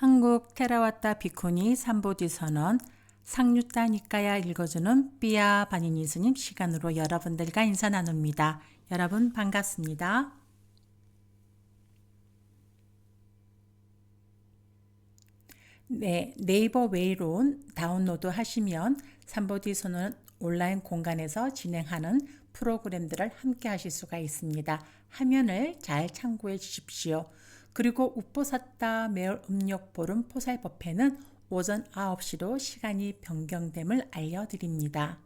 한국 테라와타 비코니 삼보디 선언 상류따 니까야 읽어주는 삐아 바니니 스님 시간으로 여러분들과 인사 나눕니다. 여러분 반갑습니다. 네, 네이버 웨이론 다운로드 하시면 삼보디 선언 온라인 공간에서 진행하는 프로그램들을 함께 하실 수가 있습니다. 화면을 잘 참고해 주십시오. 그리고 우포사따 매월 음력 보름 포살 법회는 오전 9시로 시간이 변경됨을 알려드립니다.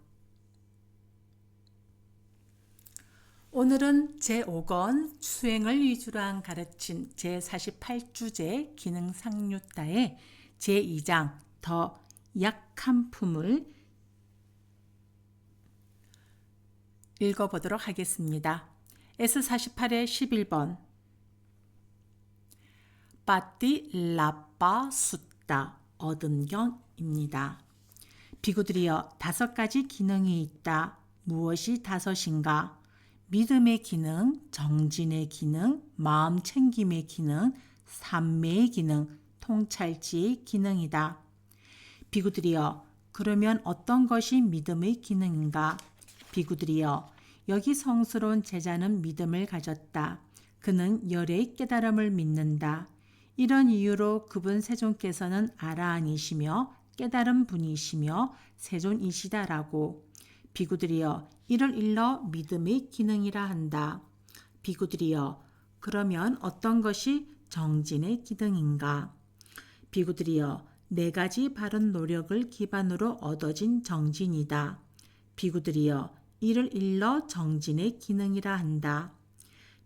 오늘은 제5권 수행을 위주로 한 가르침 제48주제 기능상류따의 제2장 더 약한 품을 읽어보도록 하겠습니다. S48의 11번 빠띠 라빠 숫다 얻음경입니다. 비구들이여 다섯 가지 기능이 있다. 무엇이 다섯인가? 믿음의 기능, 정진의 기능, 마음 챙김의 기능, 삼매의 기능, 통찰지의 기능이다. 비구들이여 그러면 어떤 것이 믿음의 기능인가? 비구들이여 여기 성스러운 제자는 믿음을 가졌다. 그는 열의 깨달음을 믿는다. 이런 이유로 그분 세존께서는 아라한이시며 깨달은 분이시며 세존이시다라고 비구들이여 이를 일러 믿음의 기능이라 한다. 비구들이여 그러면 어떤 것이 정진의 기능인가? 비구들이여 네 가지 바른 노력을 기반으로 얻어진 정진이다. 비구들이여 이를 일러 정진의 기능이라 한다.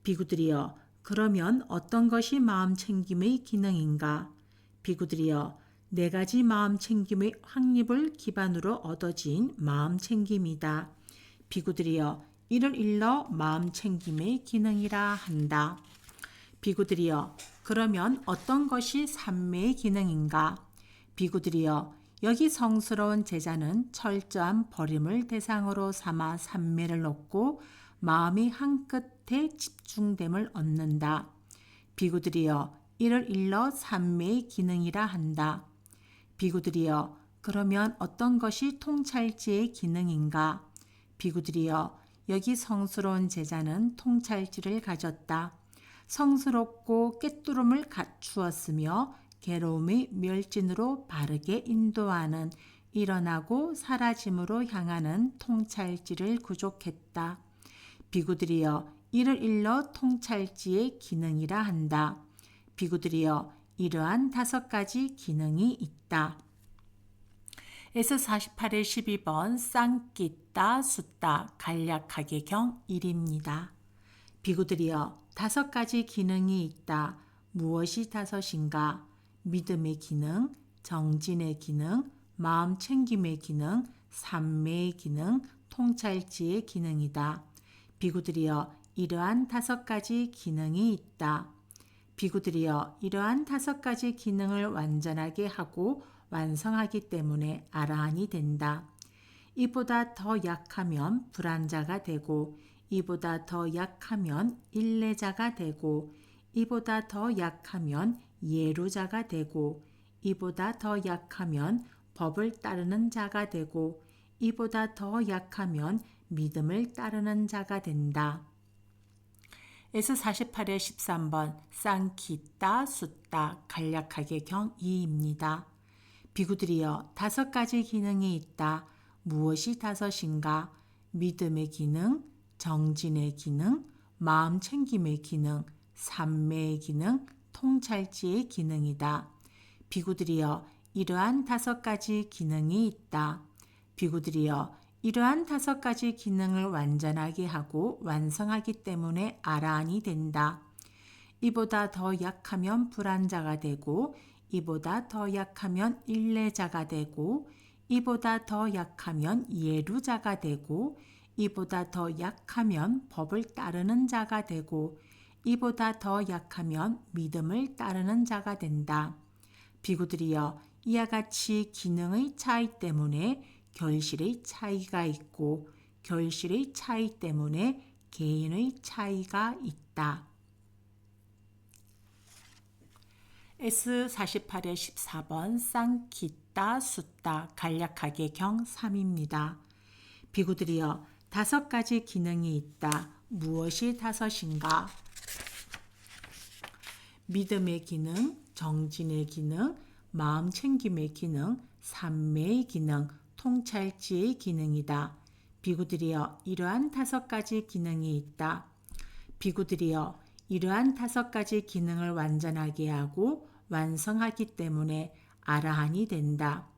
비구들이여 그러면 어떤 것이 마음 챙김의 기능인가? 비구들이여 네 가지 마음 챙김의 확립을 기반으로 얻어진 마음 챙김이다. 비구들이여 이를 일러 마음 챙김의 기능이라 한다. 비구들이여 그러면 어떤 것이 삼매의 기능인가? 비구들이여 여기 성스러운 제자는 철저한 버림을 대상으로 삼아 삼매를 얻고 마음이 한 끝에 집중됨을 얻는다. 비구들이여 이를 일러 삼매의 기능이라 한다. 비구들이여 그러면 어떤 것이 통찰지의 기능인가? 비구들이여 여기 성스러운 제자는 통찰지를 가졌다. 성스럽고 깨뚫음을 갖추었으며 괴로움의 멸진으로 바르게 인도하는 일어나고 사라짐으로 향하는 통찰지를 구족했다. 비구들이여 이를 일러 통찰지의 기능이라 한다. 비구들이여 이러한 다섯 가지 기능이 있다. S48의 12번 쌍끼따 숫다 간략하게 경 1입니다. 비구들이여 다섯 가지 기능이 있다. 무엇이 다섯인가? 믿음의 기능, 정진의 기능, 마음 챙김의 기능, 삼매의 기능, 통찰지의 기능이다. 비구들이여 이러한 다섯 가지 기능이 있다. 비구들이여 이러한 다섯 가지 기능을 완전하게 하고 완성하기 때문에 아라한이 된다. 이보다 더 약하면 불안자가 되고 이보다 더 약하면 일례자가 되고 이보다 더 약하면 예루자가 되고 이보다 더 약하면 법을 따르는 자가 되고 이보다 더 약하면 믿음을 따르는 자가 된다. S48의 13번 쌍키따 숫다 간략하게 경 2입니다. 비구들이여 다섯 가지 기능이 있다. 무엇이 다섯인가? 믿음의 기능, 정진의 기능, 마음 챙김의 기능, 삼매의 기능, 통찰지의 기능이다. 비구들이여 이러한 다섯 가지 기능이 있다. 비구들이여 이러한 다섯 가지 기능을 완전하게 하고 완성하기 때문에 아라한이 된다. 이보다 더 약하면 불안자가 되고 이보다 더 약하면 일례자가 되고 이보다 더 약하면 예루자가 되고 이보다 더 약하면 법을 따르는 자가 되고 이보다 더 약하면 믿음을 따르는 자가 된다. 비구들이여 이와 같이 기능의 차이 때문에 결실의 차이가 있고 결실의 차이 때문에 개인의 차이가 있다. S48의 14번 쌍기따 숫다 간략하게 경 3입니다. 비구들이여 다섯 가지 기능이 있다. 무엇이 다섯인가? 믿음의 기능, 정진의 기능, 마음 챙김의 기능, 삼매의 기능, 통찰지의 기능이다. 비구들이여 이러한 다섯 가지 기능이 있다. 비구들이여 이러한 다섯 가지 기능을 완전하게 하고 완성하기 때문에 아라한이 된다.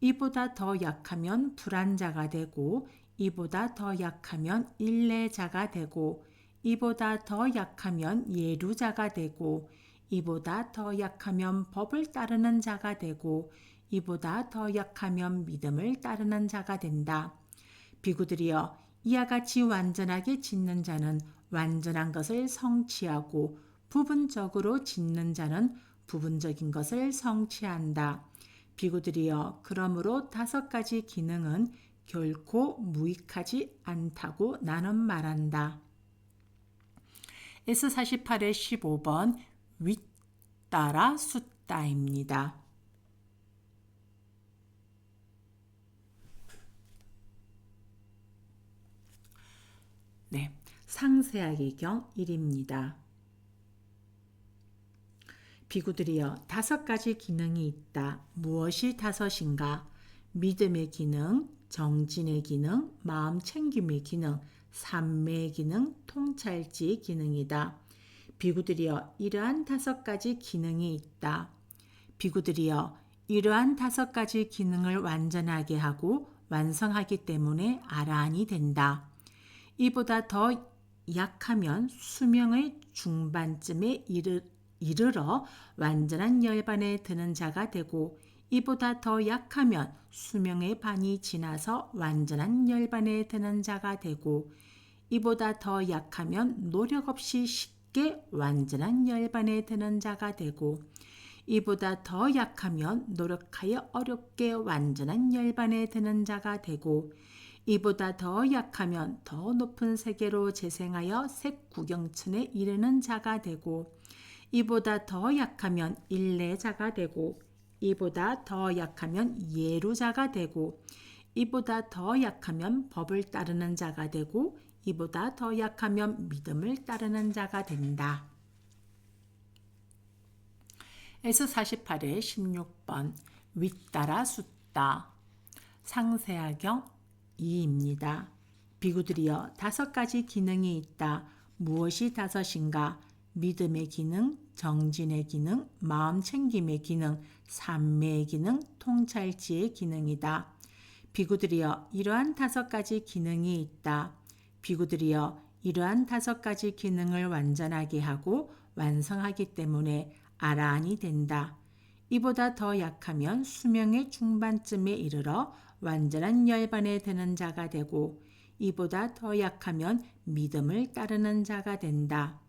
이보다 더 약하면 불안자가 되고 이보다 더 약하면 일례자가 되고 이보다 더 약하면 예루자가 되고 이보다 더 약하면 법을 따르는 자가 되고 이보다 더 약하면 믿음을 따르는 자가 된다. 비구들이여 이와 같이 완전하게 짓는 자는 완전한 것을 성취하고 부분적으로 짓는 자는 부분적인 것을 성취한다. 비구들이여 그러므로 다섯 가지 기능은 결코 무익하지 않다고 나는 말한다. S48의 15번 윗따라 숫다입니다. 네, 상세하게 경 1입니다. 비구들이여 다섯 가지 기능이 있다. 무엇이 다섯인가? 믿음의 기능, 정진의 기능, 마음 챙김의 기능, 삼매의 기능, 통찰지의 기능이다. 비구들이여 이러한 다섯 가지 기능이 있다. 비구들이여 이러한 다섯 가지 기능을 완전하게 하고 완성하기 때문에 아라한이 된다. 이보다 더 약하면 수명의 중반쯤에 이르, 이르러 완전한 열반에 드는 자가 되고 이보다 더 약하면 수명의 반이 지나서 완전한 열반에 드는 자가 되고 이보다 더 약하면 노력 없이 쉽게 완전한 열반에 드는 자가 되고 이보다 더 약하면 노력하여 어렵게 완전한 열반에 드는 자가 되고 이보다 더 약하면 더 높은 세계로 재생하여 색구경천에 이르는 자가 되고 이보다 더 약하면 일례자가 되고 이보다 더 약하면 예루자가 되고 이보다 더 약하면 법을 따르는 자가 되고 이보다 더 약하면 믿음을 따르는 자가 된다. S48의 16번 윗따라 숫다 상세하경 2입니다. 비구들이여 다섯 가지 기능이 있다. 무엇이 다섯인가? 믿음의 기능, 정진의 기능, 마음 챙김의 기능, 삼매의 기능, 통찰지의 기능이다. 비구들이여 이러한 다섯 가지 기능이 있다. 비구들이여 이러한 다섯 가지 기능을 완전하게 하고 완성하기 때문에 아라한이 된다. 이보다 더 약하면 수명의 중반쯤에 이르러 완전한 열반에 드는 자가 되고 이보다 더 약하면 믿음을 따르는 자가 된다.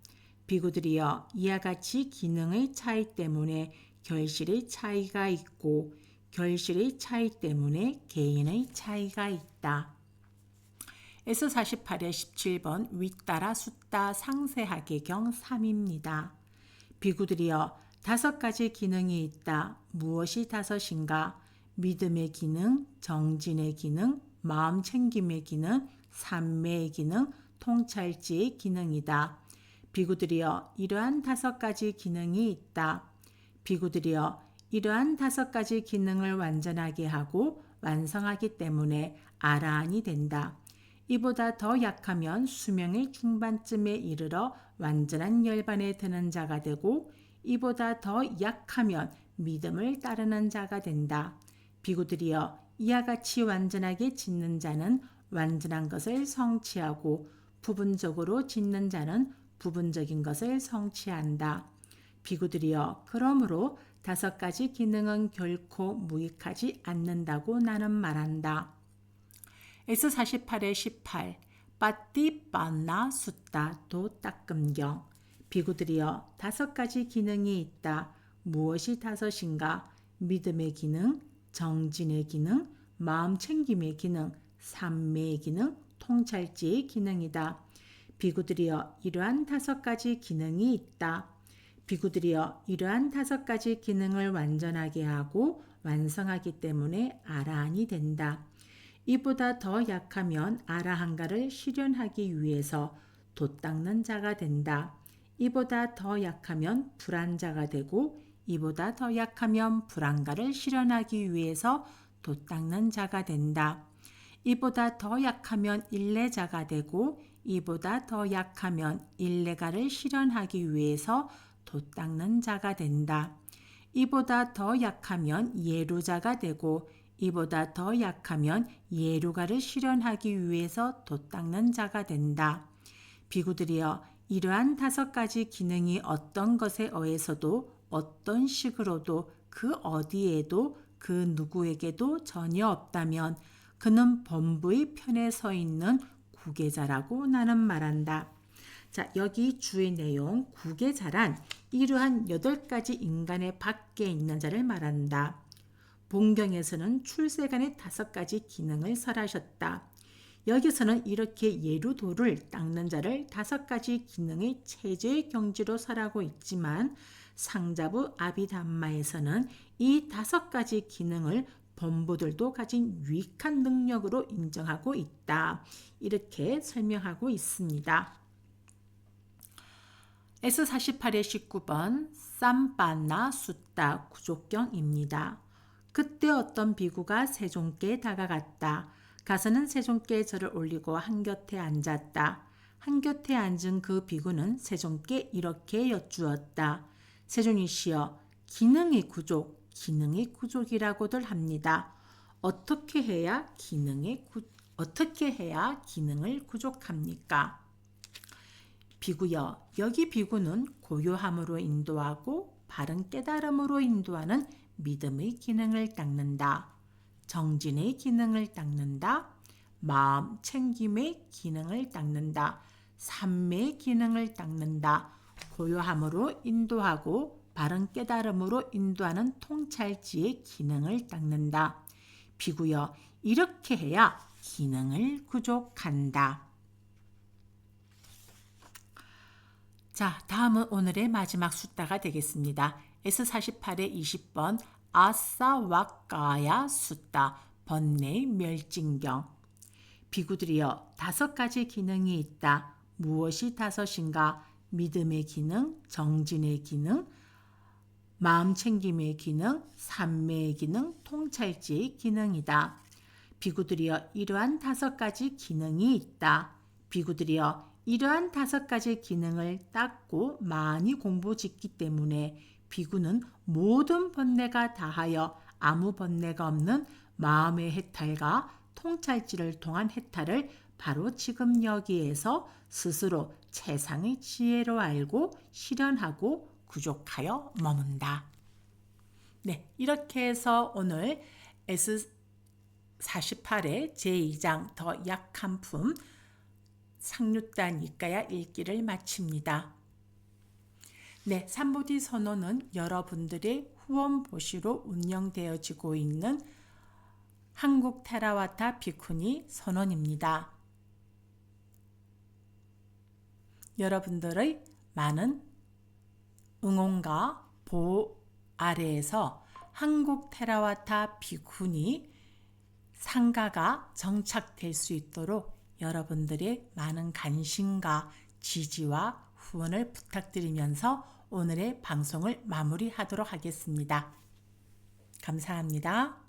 비구들이여 이와 같이 기능의 차이 때문에 결실의 차이가 있고 결실의 차이 때문에 개인의 차이가 있다. S48의 17번 윗따라 숫다 상세하게 경 3입니다. 비구들이여 다섯 가지 기능이 있다. 무엇이 다섯인가? 믿음의 기능, 정진의 기능, 마음 챙김의 기능, 삼매의 기능, 통찰지의 기능이다. 비구들이여 이러한 다섯 가지 기능이 있다. 비구들이여 이러한 다섯 가지 기능을 완전하게 하고 완성하기 때문에 아라한이 된다. 이보다 더 약하면 수명의 중반쯤에 이르러 완전한 열반에 드는 자가 되고 이보다 더 약하면 믿음을 따르는 자가 된다. 비구들이여 이와 같이 완전하게 짓는 자는 완전한 것을 성취하고 부분적으로 짓는 자는 부분적인 것을 성취한다. 비구들이여 그러므로 다섯 가지 기능은 결코 무익하지 않는다고 나는 말한다. S48의 18 빠띠 빠나 숫다 도 따끔경 비구들이여 다섯 가지 기능이 있다. 무엇이 다섯인가? 믿음의 기능, 정진의 기능, 마음 챙김의 기능, 삼매의 기능, 통찰지의 기능이다. 비구들이여 이러한 다섯 가지 기능이 있다. 비구들이여 이러한 다섯 가지 기능을 완전하게 하고 완성하기 때문에 아라한이 된다. 이보다 더 약하면 아라한가를 실현하기 위해서 돛 닦는 자가 된다. 이보다 더 약하면 불안자가 되고 이보다 더 약하면 불안가를 실현하기 위해서 돛 닦는 자가 된다. 이보다 더 약하면 일례자가 되고 이보다 더 약하면 일례가를 실현하기 위해서 돛 닦는 자가 된다. 이보다 더 약하면 예루자가 되고 이보다 더 약하면 예루가를 실현하기 위해서 돛 닦는 자가 된다. 비구들이여 이러한 다섯 가지 기능이 어떤 것에 의해서도 어떤 식으로도 그 어디에도 그 누구에게도 전혀 없다면 그는 범부의 편에 서 있는 구계자라고 나는 말한다. 자, 여기 주의 내용 구계자란 이러한 여덟 가지 인간의 밖에 있는 자를 말한다. 본경에서는 출세간의 다섯 가지 기능을 설하셨다. 여기서는 이렇게 예루도를 닦는 자를 다섯 가지 기능의 체제의 경지로 설하고 있지만 상자부 아비담마에서는 이 다섯 가지 기능을 범부들도 가진 유익한 능력으로 인정하고 있다. 이렇게 설명하고 있습니다. S48의 19번 쌈빠나 숫다 구족경입니다. 그때 어떤 비구가 세종께 다가갔다. 가서는 세종께 절을 올리고 한 곁에 앉았다. 한 곁에 앉은 그 비구는 세종께 이렇게 여쭈었다. 세종이시여 기능의 구족, 기능의 구족이라고들 합니다. 어떻게 해야 기능의 구, 어떻게 해야 기능을 구족합니까? 비구여, 여기 비구는 고요함으로 인도하고 바른 깨달음으로 인도하는 믿음의 기능을 닦는다. 정진의 기능을 닦는다. 마음 챙김의 기능을 닦는다. 삼매의 기능을 닦는다. 고요함으로 인도하고 바른 깨달음으로 인도하는 통찰지의 기능을 닦는다. 비구여, 이렇게 해야 기능을 구족한다. 자, 다음은 오늘의 마지막 숫자가 되겠습니다. S48의 20번 아사와까야 숫다 번뇌 멸진경 비구들이여 다섯 가지 기능이 있다. 무엇이 다섯인가? 믿음의 기능, 정진의 기능, 마음 챙김의 기능, 삼매의 기능, 통찰지의 기능이다. 비구들이여 이러한 다섯 가지 기능이 있다. 비구들이여 이러한 다섯 가지 기능을 닦고 많이 공부 짓기 때문에 비구는 모든 번뇌가 다하여 아무 번뇌가 없는 마음의 해탈과 통찰지를 통한 해탈을 바로 지금 여기에서 스스로 최상의 지혜로 알고 실현하고 구족하여 머문다. 네, 이렇게 해서 오늘 S48의 제2장 더 약한 품 상류단 이까야 읽기를 마칩니다. 네, 삼보디 선언은 여러분들의 후원 보시로 운영되어지고 있는 한국 테라와타 비쿠니 선언입니다. 여러분들의 많은 응원과 보호 아래에서 한국 테라와타 비쿠니 상가가 정착될 수 있도록 여러분들의 많은 관심과 지지와 후원을 부탁드리면서 오늘의 방송을 마무리하도록 하겠습니다. 감사합니다.